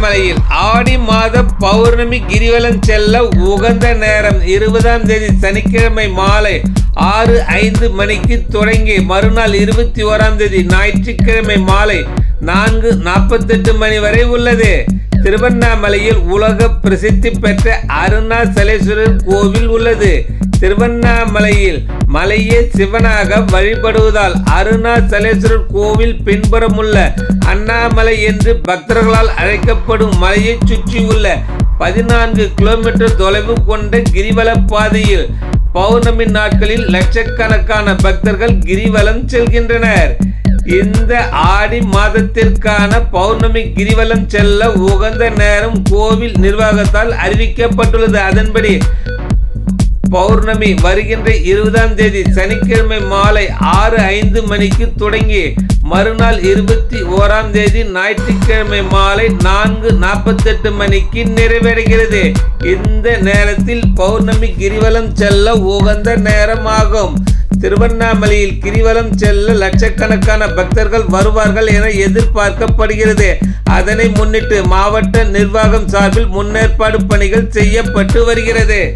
திருவண்ணாமலையில் ஆடி மாத பௌர்ணமி கிரிவலம் செல்ல உகந்த நேரம் இருபதாம் தேதி சனிக்கிழமை மாலை ஆறு ஐந்து மணிக்கு தொடங்கி மறுநாள் இருபத்தி ஓராம் தேதி ஞாயிற்றுக்கிழமை மாலை நான்கு நாற்பத்தெட்டு மணி வரை உள்ளது. திருவண்ணாமலையில் உலக பிரசித்தி பெற்ற அருணாசலேஸ்வரர் கோவில் உள்ளது. திருவண்ணாமலையில் மலையே சிவனாக வழிபடுவதால் அருணாசலேஸ்வரர் கோவில் பின்புறமுள்ள அண்ணாமலை என்று பக்தர்களால் அழைக்கப்படும் மலையை சுற்றியுள்ள பதினான்கு கிலோமீட்டர் தொலைவு கொண்ட கிரிவல பாதையில் பௌர்ணமி நாட்களில் லட்சக்கணக்கான பக்தர்கள் கிரிவலம் செல்கின்றனர். இந்த ஆடி மாதத்திற்கான பௌர்ணமி கிரிவலம் செல்ல உகந்த நேரம் கோவில் நிர்வாகத்தால் அறிவிக்கப்பட்டுள்ளது. அதன்படி பௌர்ணமி வருகின்ற இருபதாம் தேதி சனிக்கிழமை மாலை ஆறு ஐந்து மணிக்கு தொடங்கி மறுநாள் இருபத்தி ஓராம் தேதி ஞாயிற்றுக்கிழமை மாலை நான்கு நாற்பத்தெட்டு மணிக்கு நிறைவடைகிறது. இந்த நேரத்தில் பௌர்ணமி கிரிவலம் செல்ல உகந்த நேரமாகும். திருவண்ணாமலையில் கிரிவலம் செல்ல லட்சக்கணக்கான பக்தர்கள் வருவார்கள் என எதிர்பார்க்கப்படுகிறது. அதனை முன்னிட்டு மாவட்ட நிர்வாகம் சார்பில் முன்னேற்பாடு பணிகள் செய்யப்பட்டு வருகிறது.